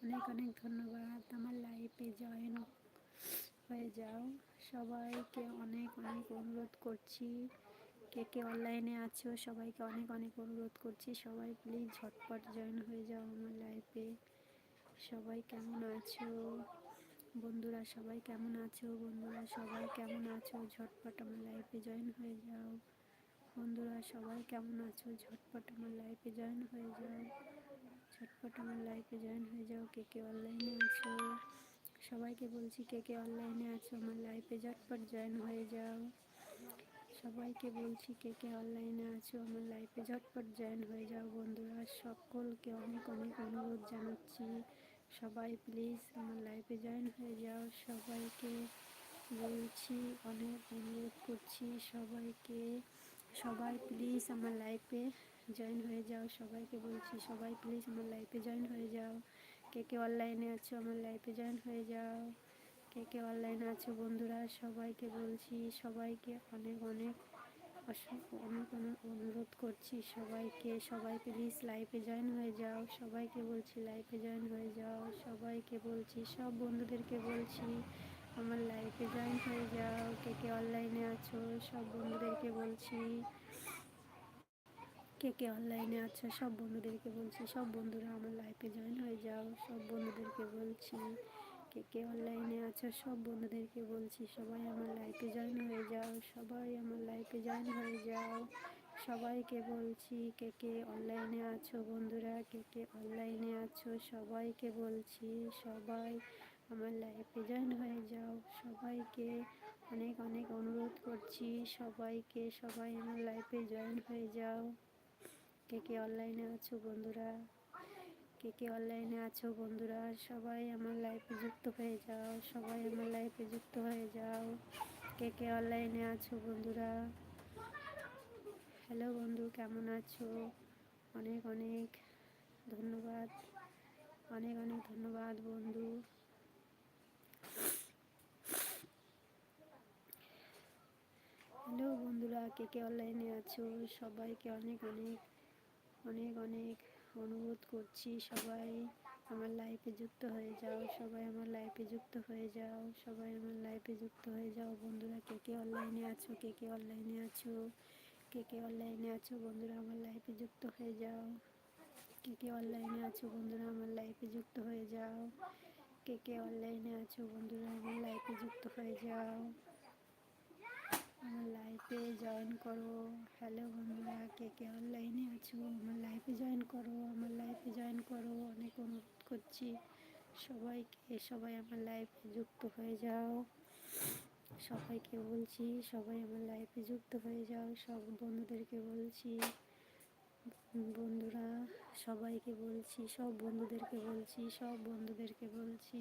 অনেক অনেক ধন্যবাদ। আমার লাইফে জয়েন হয়ে যাও। সবাইকে অনেক অনেক অনুরোধ করছি। কে কে অনলাইনে আছো, সবাইকে অনেক অনেক অনুরোধ করছি। সবাই প্লিজ ঝটপট জয়েন হয়ে যাও আমার লাইফে সবাই কেমন আছো? বন্ধুরা সবাই কেমন আছো? বন্ধুরা সবাই কেমন আছো? ঝটপট আমার লাইফে জয়েন হয়ে যাও। বন্ধুরা সবাই কেমন আছো? ঝটপট আমার লাইফে জয়েন হয়ে যাও। ঝটপট আমার লাইফে জয়েন হয়ে যাও, কে কে অনলাইনে আছো? সবাইকে বলছি কে কে অনলাইনে আছো, আমার লাইফে ঝটপট জয়েন হয়ে যাও। সবাইকে বলছি কে কে অনলাইনে আছো, আমার লাইফে ঝটপট জয়েন হয়ে যাও বন্ধুরা। সকলকে অনেক অনেক অনুরোধ জানাচ্ছি। সবাই প্লিজ আমার লাইফে জয়েন হয়ে যাও। সবাইকে বলছি, অনেক অনুরোধ করছি সবাইকে। সবাই প্লিজ আমার লাইফে জয়েন হয়ে যাও, সবাইকে বলছি, সবাই প্লিজ আমার লাইফে জয়েন হয়ে যাও। কে কে অনলাইনে আছো, আমার লাইফে জয়েন হয়ে যাও। কে কে অনলাইনে আছো বন্ধুরা, সবাইকে বলছি, সবাইকে অনেক অনেক অনেক অনেক অনুরোধ করছি সবাইকে। সবাই প্লিজ লাইফে জয়েন হয়ে যাও, সবাইকে বলছি লাইফে জয়েন হয়ে যাও, সবাইকে বলছি, সব বন্ধুদেরকে বলছি, আমার লাইফে জয়েন হয়ে যাও। কে কে অনলাইনে আছো, সব বন্ধুদেরকে বলছি। কে কে অনলাইনে আছো, সব বন্ধুদেরকে বলছি, সব বন্ধুরা আমার লাইফে জয়েন হয়ে যাও, সব বন্ধুদেরকে বলছি, কে কে অনলাইনে আছো, সব বন্ধুদেরকে বলছি, সবাই আমার লাইফে জয়েন হয়ে যাও, সবাই আমার লাইফে জয়েন হয়ে যাও, সবাইকে বলছি, কে কে অনলাইনে আছো বন্ধুরা, কে কে অনলাইনে আছো, সবাইকে বলছি, সবাই আমার লাইফে জয়েন হয়ে যাও, সবাইকে অনেক অনেক অনুরোধ করছি, সবাইকে, সবাই আমার লাইফে জয়েন হয়ে যাও। কে কে অনলাইনে আছো বন্ধুরা? কে কে অনলাইনে আছো বন্ধুরা? সবাই আমার লাইফে যুক্ত হয়ে যাও, সবাই আমার লাইফে যুক্ত হয়ে যাও। কে কে অনলাইনে আছো বন্ধুরা? হ্যালো বন্ধু, কেমন আছো? অনেক অনেক ধন্যবাদ। অনেক অনেক ধন্যবাদ বন্ধু। হ্যালো বন্ধুরা, কে কে অনলাইনে আছো? সবাইকে অনেক অনেক অনেক অনেক অনুরোধ করছি সবাই আমার লাইফে যুক্ত হয়ে যাও, সবাই আমার লাইফে যুক্ত হয়ে যাও, সবাই আমার লাইফে যুক্ত হয়ে যাও। বন্ধুরা, কে কে অনলাইনে আছো, কে কে অনলাইনে আছো, কে কে অনলাইনে আছো, বন্ধুরা আমার লাইফে যুক্ত হয়ে যাও। কে কে অনলাইনে আছো, বন্ধুরা আমার লাইফে যুক্ত হয়ে যাও। কে কে অনলাইনে আছো, বন্ধুরা আমার লাইফে যুক্ত হয়ে যাও। আমার লাইফে জয়েন করো। হ্যালো বন্ধুরা, কে কে অনলাইনে আছো? আমার লাইফে জয়েন করো, আমার লাইফে জয়েন করো। অনেক অনুরোধ করছি সবাইকে, সবাই আমার লাইফে যুক্ত হয়ে যাও। সবাইকে বলছি, সবাই আমার লাইফে যুক্ত হয়ে যাও। সব বন্ধুদেরকে বলছি, বন্ধুরা সবাইকে বলছি, সব বন্ধুদেরকে বলছি, সব বন্ধুদেরকে বলছি।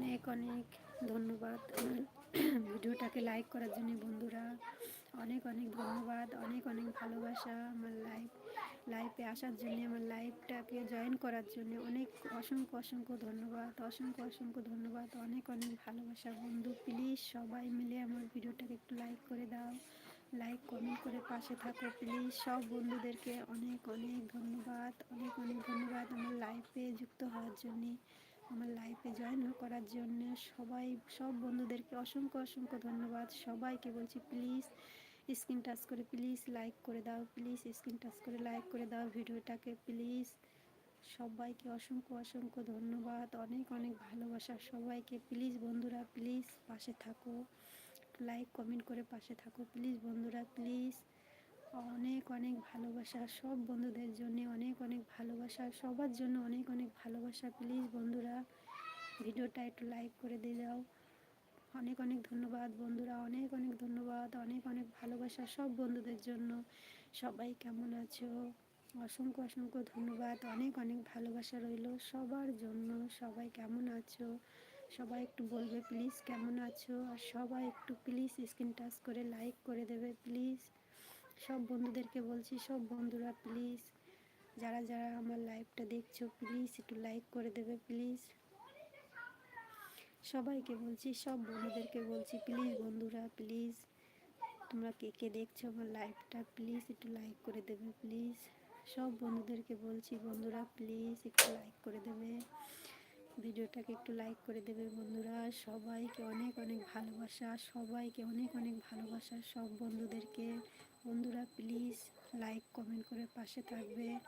অনেক অনেক ধন্যবাদ। ভিডিওটাকে লাইক করার জন্য বন্ধুরা, অনেক অনেক ধন্যবাদ, অনেক অনেক ভালোবাসা আমার লাইফ লাইফে আসার জন্য, আমার লাইফটাকে জয়েন করার জন্য অনেক অসংখ্য অসংখ্য ধন্যবাদ, অসংখ্য অসংখ্য ধন্যবাদ, অনেক অনেক ভালোবাসা বন্ধু। প্লিজ সবাই মিলে আমার ভিডিওটাকে একটু লাইক করে দাও লাইক কমেন্ট করে পাশে থাকো। প্লিজ সব বন্ধুদেরকে অনেক অনেক ধন্যবাদ, অনেক অনেক ধন্যবাদ আমার লাইফে যুক্ত হওয়ার জন্যে। আমার লাইফে জয়েন করার জন্য সবাই, সব বন্ধুদেরকে অসংখ্য অসংখ্য ধন্যবাদ। সবাইকে বলছি প্লিজ স্ক্রিন টাচ করে প্লিজ লাইক করে দাও প্লিজ স্ক্রিন টাচ করে লাইক করে দাও ভিডিওটাকে প্লিজ সবাইকে অসংখ্য অসংখ্য ধন্যবাদ। অনেক অনেক ভালোবাসা সবাইকে। প্লিজ বন্ধুরা প্লিজ পাশে থাকো। লাইক কমেন্ট করে পাশে থাকো। প্লিজ বন্ধুরা প্লিজ অনেক অনেক ভালোবাসা। সব বন্ধুদের জন্য অনেক অনেক ভালোবাসা। সবার জন্য অনেক অনেক ভালোবাসা। প্লিজ বন্ধুরা, ভিডিওটা একটু লাইক করে দিয়ে যাও। অনেক অনেক ধন্যবাদ বন্ধুরা। অনেক অনেক ধন্যবাদ। অনেক অনেক ভালোবাসা সব বন্ধুদের জন্য। সবাই কেমন আছো? অসংখ্য অসংখ্য ধন্যবাদ। অনেক অনেক ভালোবাসা রইল সবার জন্য। সবাই কেমন আছো? সবাই একটু বলবে প্লিজ কেমন আছো? আর সবাই একটু প্লিজ স্ক্রিন টাচ করে লাইক করে দেবে। প্লিজ সব বন্ধুদেরকে বলছি, সব বন্ধুরা প্লিজ যারা যারা আমার লাইভটা দেখছ প্লিজ একটু লাইক করে দেবে প্লিজ সবাইকে বলছি, সব বন্ধুদেরকে বলছি প্লিজ বন্ধুরা প্লিজ তোমরা কে কে দেখছ আমার লাইভটা প্লিজ একটু লাইক করে দেবে প্লিজ সব বন্ধুদেরকে বলছি, বন্ধুরা প্লিজ একটু লাইক করে দেবে। ভিডিওটাকে একটু লাইক করে দেবে বন্ধুরা। সবাইকে অনেক অনেক ভালোবাসা, সবাইকে অনেক অনেক ভালোবাসা সব বন্ধুদেরকে। বন্ধুরা প্লিজ লাইক, কমেন্ট করে পাশে থাকবে।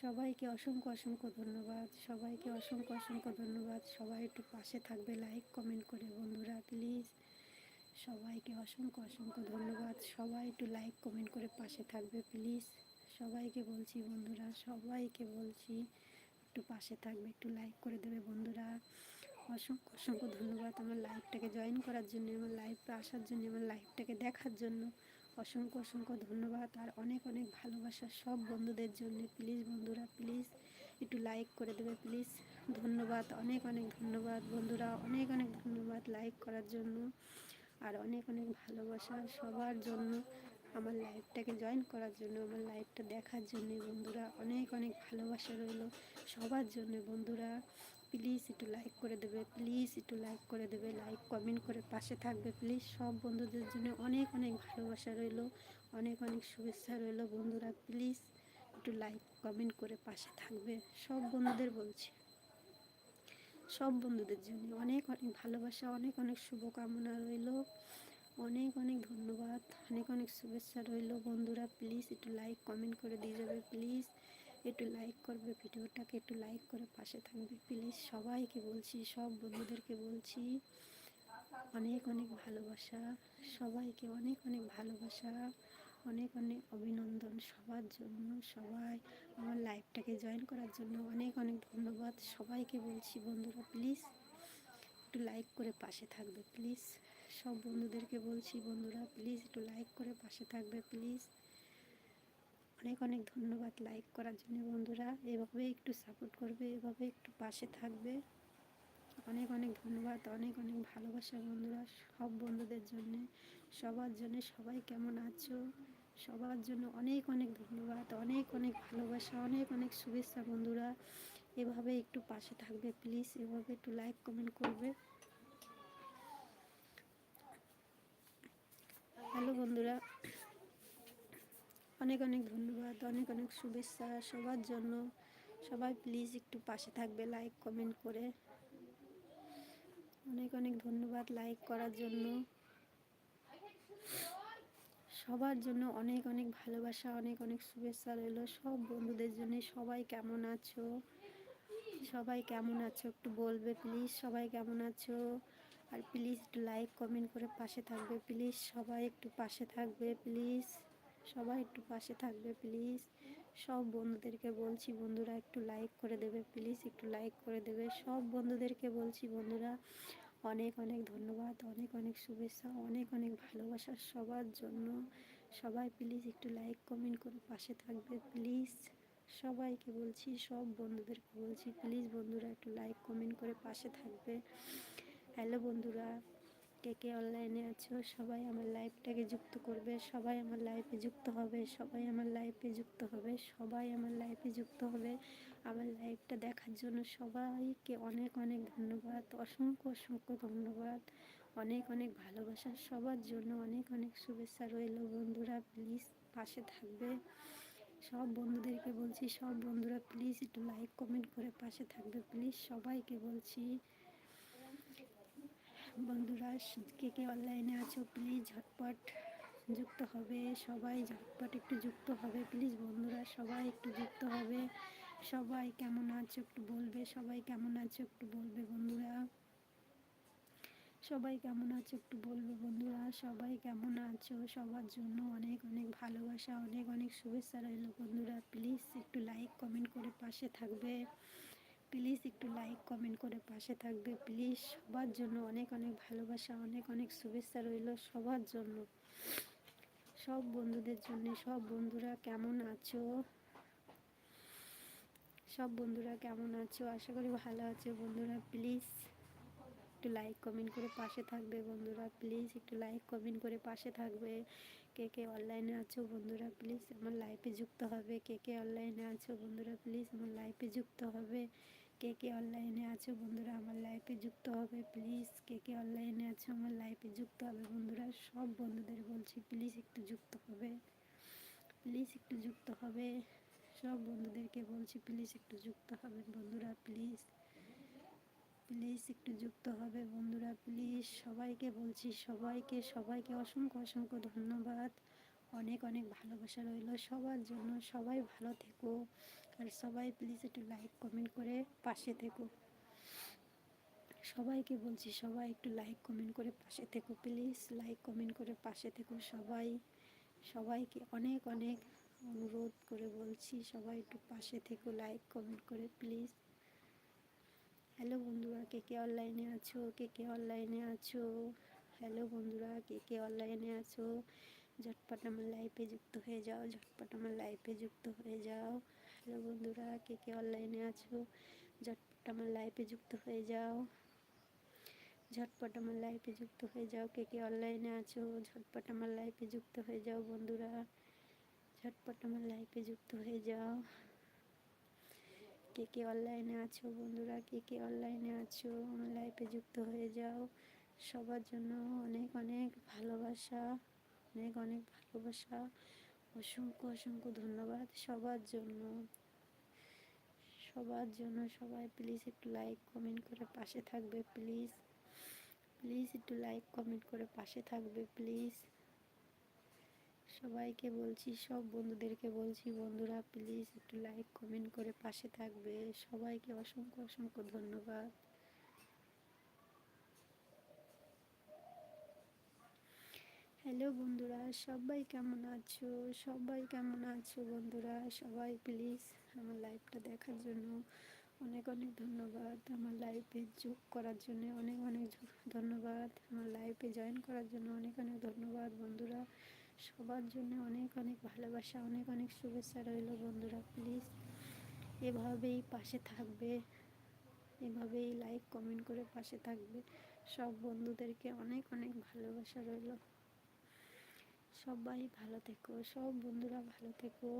সবাইকে অসংখ্য অসংখ্য ধন্যবাদ। সবাইকে অসংখ্য অসংখ্য ধন্যবাদ। সবাই একটু পাশে থাকবে, লাইক, কমেন্ট করে বন্ধুরা প্লিজ। সবাইকে অসংখ্য অসংখ্য ধন্যবাদ। সবাই একটু লাইক, কমেন্ট করে পাশে থাকবে প্লিজ। সবাইকে বলছি বন্ধুরা, সবাইকে বলছি একটু পাশে থাকবে, একটু লাইক করে দেবে বন্ধুরা। অসংখ্য অসংখ্য ধন্যবাদ আমার লাইভটাকে জয়েন করার জন্য, আমার লাইভে আসার জন্য, আমার লাইভটাকে দেখার জন্য। অসংখ্য অসংখ্য ধন্যবাদ। আর অনেক অনেক ভালোবাসা সব বন্ধুদের জন্য। প্লিজ বন্ধুরা, প্লিজ একটু লাইক করে দেবে, প্লিজ। ধন্যবাদ, অনেক অনেক ধন্যবাদ বন্ধুরা। অনেক অনেক ধন্যবাদ লাইক করার জন্য। আর অনেক অনেক ভালোবাসা সবার জন্য আমার লাইভটাকে জয়েন করার জন্য, আমার লাইভটা দেখার জন্য বন্ধুরা। অনেক অনেক ভালোবাসা রইল সবার জন্য বন্ধুরা। প্লিজ একটু লাইক করে দেবে প্লিজ একটু লাইক করে দেবে লাইক কমেন্ট করে পাশে থাকবে প্লিজ সব বন্ধুদের জন্য অনেক অনেক ভালোবাসা রইল, অনেক অনেক শুভেচ্ছা রইল বন্ধুরা প্লিজ একটু লাইক কমেন্ট করে পাশে থাকবে, সব বন্ধুদের বলছি। সব বন্ধুদের জন্য অনেক অনেক ভালোবাসা, অনেক অনেক শুভকামনা রইল, অনেক অনেক ধন্যবাদ, অনেক অনেক শুভেচ্ছা রইল বন্ধুরা প্লিজ একটু লাইক কমেন্ট করে দিয়ে যাবে প্লিজ একটু লাইক করবে, ভিডিওটাকে একটু লাইক করে পাশে থাকবে। প্লিজ সবাইকে বলছি, সব বন্ধুদেরকে বলছি, অনেক অনেক ভালোবাসা। সবাইকে অনেক অনেক ভালোবাসা, অনেক অনেক অভিনন্দন সবার জন্য। সবাই আমার লাইফটাকে জয়েন করার জন্য অনেক অনেক ধন্যবাদ। সবাইকে বলছি বন্ধুরা প্লিজ একটু লাইক করে পাশে থাকবে। প্লিজ সব বন্ধুদেরকে বলছি বন্ধুরা প্লিজ একটু লাইক করে পাশে থাকবে। প্লিজ অনেক অনেক ধন্যবাদ লাইক করার জন্য বন্ধুরা। এভাবে একটু সাপোর্ট করবে, এভাবে একটু পাশে থাকবে। অনেক অনেক ধন্যবাদ, অনেক অনেক ভালোবাসা বন্ধুরা সব বন্ধুদের জন্য। সবার জন্য সবাই কেমন আছো? সবার জন্য অনেক অনেক ধন্যবাদ, অনেক অনেক ভালোবাসা, অনেক অনেক শুভেচ্ছা বন্ধুরা। এভাবে একটু পাশে থাকবে, প্লিজ এভাবে একটু লাইক কমেন্ট করবে। হ্যালো বন্ধুরা। অনেক অনেক ধন্যবাদ, অনেক অনেক শুভেচ্ছা সবার জন্য। সবাই প্লিজ একটু পাশে থাকবে লাইক কমেন্ট করে। অনেক অনেক ধন্যবাদ লাইক করার জন্য। সবার জন্য অনেক অনেক ভালোবাসা, অনেক অনেক শুভেচ্ছা রইল। সব বন্ধুদের জন্য সবাই কেমন আছো? সবাই কেমন আছো? একটু বলবে প্লিজ সবাই কেমন আছো? আর প্লিজ একটু লাইক কমেন্ট করে পাশে থাকবে। প্লিজ সবাই একটু পাশে থাকবে প্লিজ সবাই একটু পাশে থাকবে প্লিজ সব বন্ধুদেরকে বলছি, বন্ধুরা একটু লাইক করে দেবে প্লিজ একটু লাইক করে দেবে। সব বন্ধুদেরকে বলছি, বন্ধুরা, অনেক অনেক ধন্যবাদ, অনেক অনেক শুভেচ্ছা, অনেক অনেক ভালোবাসা সবার জন্য। সবাই প্লিজ একটু লাইক কমেন্ট করে পাশে থাকবে প্লিজ সবাইকে বলছি, সব বন্ধুদেরকে বলছি প্লিজ বন্ধুরা একটু লাইক কমেন্ট করে পাশে থাকবে। হ্যালো বন্ধুরা। কে কে অনলাইনে আছো, সবাই আমার লাইফটাকে যুক্ত করবে, সবাই আমার লাইফে যুক্ত হবে, সবাই আমার লাইফে যুক্ত হবে, সবাই আমার লাইফে যুক্ত হবে। আমার লাইফটা দেখার জন্য সবাইকে অনেক অনেক ধন্যবাদ, অসংখ্য অসংখ্য ধন্যবাদ, অনেক অনেক ভালোবাসা, সবার জন্য অনেক অনেক শুভেচ্ছা রইল বন্ধুরা প্লিজ পাশে থাকবে। সব বন্ধুদেরকে বলছি, সব বন্ধুরা প্লিজ একটু লাইক কমেন্ট করে পাশে থাকবে প্লিজ সবাইকে বলছি। বন্ধুরা কে কে অনলাইনে আছো প্লিজ ঝটপট যুক্ত হবে। সবাই ঝটপট একটু যুক্ত হবে প্লিজ বন্ধুরা, সবাই একটু যুক্ত হবে। সবাই কেমন আছো একটু বলবে, সবাই কেমন আছো একটু বলবে বন্ধুরা। সবাই কেমন আছো একটু বলবে বন্ধুরা, সবাই কেমন আছো? সবার জন্য অনেক অনেক ভালোবাসা, অনেক অনেক শুভেচ্ছা রইল বন্ধুরা প্লিজ একটু লাইক কমেন্ট করে পাশে থাকবে। প্লিজ একটু লাইক, কমেন্ট করে পাশে থাকবে। প্লিজ সবার জন্য অনেক অনেক ভালোবাসা, অনেক অনেক শুভেচ্ছা রইল সবার জন্য। সব বন্ধুদের জন্য, সব বন্ধুরা কেমন আছো? সব বন্ধুরা কেমন আছো? আশা করি ভালো আছো বন্ধুরা, প্লিজ একটু লাইক, কমেন্ট করে পাশে থাকবে বন্ধুরা, প্লিজ একটু লাইক, কমেন্ট করে পাশে থাকবে। কে কে অনলাইনে আছো বন্ধুরা, প্লিজ আমার লাইফে যুক্ত হবে। কে কে অনলাইনে আছো বন্ধুরা, প্লিজ আমার লাইফে যুক্ত হবে। কে কে অনলাইনে আছো? বন্ধুরা, আমার লাইফে যুক্ত হবে প্লিজ কে কে অনলাইনে আছে? আমার লাইফে যুক্ত হবে বন্ধুরা, সব বন্ধুদের বলছি প্লিজ একটু যুক্ত হবে প্লিজ একটু যুক্ত হবে, সব বন্ধুদেরকে বলছি প্লিজ একটু যুক্ত হবে বন্ধুরা প্লিজ প্লিজ একটু যুক্ত হবে বন্ধুরা প্লিজ সবাইকে বলছি, সবাইকে সবাইকে অসংখ্য অসংখ্য ধন্যবাদ, অনেক অনেক ভালোবাসা রইল সবার জন্য, সবাই ভালো থেকো। আর সবাই প্লিজ একটু লাইক কমেন্ট করে পাশে থেকো। সবাইকে বলছি, সবাই একটু লাইক কমেন্ট করে পাশে থেকো প্লিজ লাইক কমেন্ট করে পাশে থেকো। সবাই, সবাইকে অনেক অনেক অনুরোধ করে বলছি, সবাই একটু পাশে থেকো লাইক কমেন্ট করে প্লিজ হ্যালো বন্ধুরা, কে কে অনলাইনে আছো? কে কে অনলাইনে আছো? হ্যালো বন্ধুরা, কে কে অনলাইনে আছো? ঝটপট আমার লাইফে যুক্ত হয়ে যাও, ঝটপট আমার লাইফে যুক্ত হয়ে যাও। হ্যালো বন্ধুরা, কে কে অনলাইনে আছো? ঝটপট আমার লাইফে যুক্ত হয়ে যাও। ঝটপট আমার লাইফে যুক্ত হয়ে যাও, কে কে অনলাইনে আছো? ঝটপট আমার লাইফে যুক্ত হয়ে যাও বন্ধুরা। ঝটপট আমার লাইফে যুক্ত হয়ে যাও। কে কে অনলাইনে আছো বন্ধুরা? কে কে অনলাইনে আছো? আমার লাইফে যুক্ত হয়ে যাও। সবার জন্য অনেক অনেক ভালোবাসা, অনেক অনেক ভালোবাসা। অসংখ্য অসংখ্য ধন্যবাদ সবার জন্য। সবার জন্য সবাই প্লিজ একটু লাইক কমেন্ট করে পাশে থাকবে প্লিজ প্লিজ একটু লাইক কমেন্ট করে পাশে থাকবে প্লিজ সবাইকে বলছি, সব বন্ধুদেরকে বলছি, বন্ধুরা প্লিজ একটু লাইক কমেন্ট করে পাশে থাকবে। সবাইকে অসংখ্য অসংখ্য ধন্যবাদ। হ্যালো বন্ধুরা। সবাই কেমন আছো? সবাই কেমন আছো, বন্ধুরা? সবাই প্লিজ আমার লাইভটা দেখার জন্য অনেক অনেক ধন্যবাদ। আমার লাইফে যোগ করার জন্য অনেক অনেক ধন্যবাদ। আমার লাইফে জয়েন করার জন্য অনেক অনেক ধন্যবাদ, বন্ধুরা। সবার জন্য অনেক অনেক ভালোবাসা, অনেক অনেক শুভেচ্ছা রইল, বন্ধুরা প্লিজ এভাবেই পাশে থাকবে। এভাবেই লাইক কমেন্ট করে পাশে থাকবে। সব বন্ধুদেরকে অনেক অনেক ভালোবাসা রইল। সবাই ভালো থেকো, সব বন্ধুরা ভালো থেকো।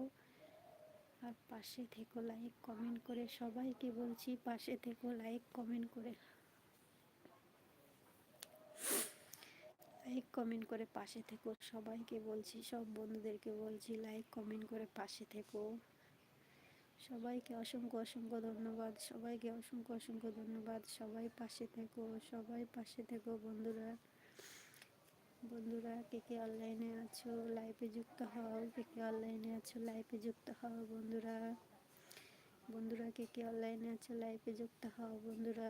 আর পাশে থেকো লাইক কমেন্ট করে সবাইকে বলছি, পাশে থেকো লাইক কমেন্ট করে। লাইক কমেন্ট করে পাশে থেকো, সবাইকে বলছি, সব বন্ধুদেরকে বলছি লাইক কমেন্ট করে পাশে থেকো। সবাইকে অসংখ্য অসংখ্য ধন্যবাদ, সবাইকে অসংখ্য অসংখ্য ধন্যবাদ, সবাই পাশে থেকো, সবাই পাশে থেকো বন্ধুরা। বন্ধুরা, কে কে অনলাইনে আছো? লাইভে যুক্ত হও। কে কে অনলাইনে আছো? লাইভে যুক্ত হও বন্ধুরা। বন্ধুরা, কে কে অনলাইনে আছো? লাইভে যুক্ত হও বন্ধুরা।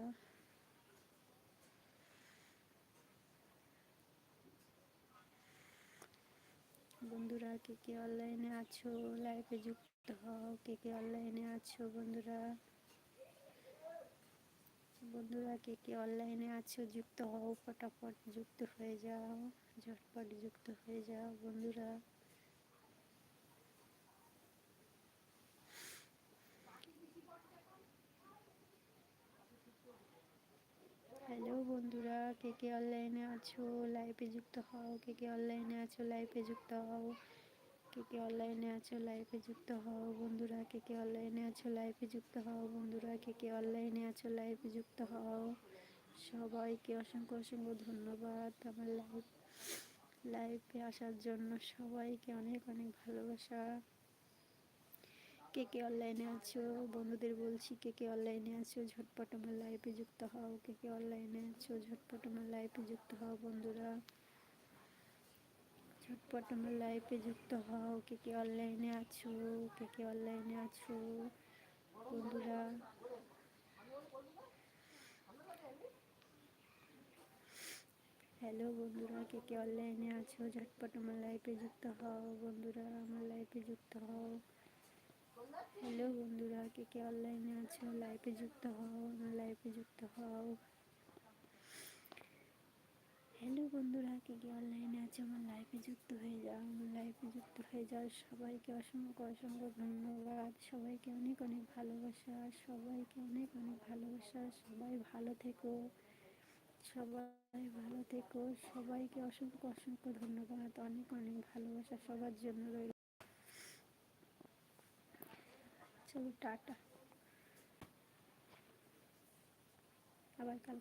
বন্ধুরা, কে কে অনলাইনে আছো? লাইভে যুক্ত হও। কে কে অনলাইনে আছো বন্ধুরা? বন্ধুরা, কে কে অনলাইনে আছো? যুক্ত হও, ফটাফট যুক্ত হয়ে যাও, ঝটপট যুক্ত হয়ে যাও বন্ধুরা। হ্যালো বন্ধুরা, কে কে অনলাইনে আছো? লাইভে যুক্ত হও, কে কে অনলাইনে আছো? লাইভে যুক্ত হও। কে কে অনলাইনে আছো লাইভে যুক্ত হও বন্ধুরা, কে কে অনলাইনে আছো লাইভে যুক্ত হও বন্ধুরা, কে কে অনলাইনে আছো লাইভে যুক্ত হও। সবাইকে অসংখ্য অসংখ্য ধন্যবাদ আমার লাইভ লাইভে আসার জন্য। সবাইকে অনেক অনেক ভালোবাসা। কে কে অনলাইনে আছো? বন্ধুদের বলছি, কে কে অনলাইনে আছো? ঝটপট আমার লাইভে যুক্ত হও। কে কে অনলাইনে আছো? ঝটপট আমার লাইভে যুক্ত হও বন্ধুরা। ঝটপট আমার লাইভে যুক্ত হও। কে কে অনলাইনে আছো, কে কে অনলাইনে আছো? বন্ধুরা হ্যালো বন্ধুরা, কে কে অনলাইনে আছো? ঝটপট আমার লাইফে যুক্ত হও। বন্ধুরা, আমার লাইফে যুক্ত হও। হ্যালো বন্ধুরা, কে কে অনলাইনে আছো? লাইফে যুক্ত হও, আমার লাইফে যুক্ত হও। হ্যালো বন্ধুরা, কে কে অনলাইনে আছো? আমার লাইফে যুক্ত হয়ে যাও। আমার লাইফে যুক্ত হয়ে যাও। সবাইকে অসংখ্য অসংখ্য ধন্যবাদ। সবাইকে অনেক অনেক ভালোবাসা। সবাইকে অনেক অনেক ভালোবাসা। সবাই ভালো থেকো। সবাই ভালো থেকো। সবাইকে অসংখ্য অসংখ্য ধন্যবাদ। অনেক অনেক ভালোবাসা সবার জন্য রইল। চলো, টাটা। আবার কাল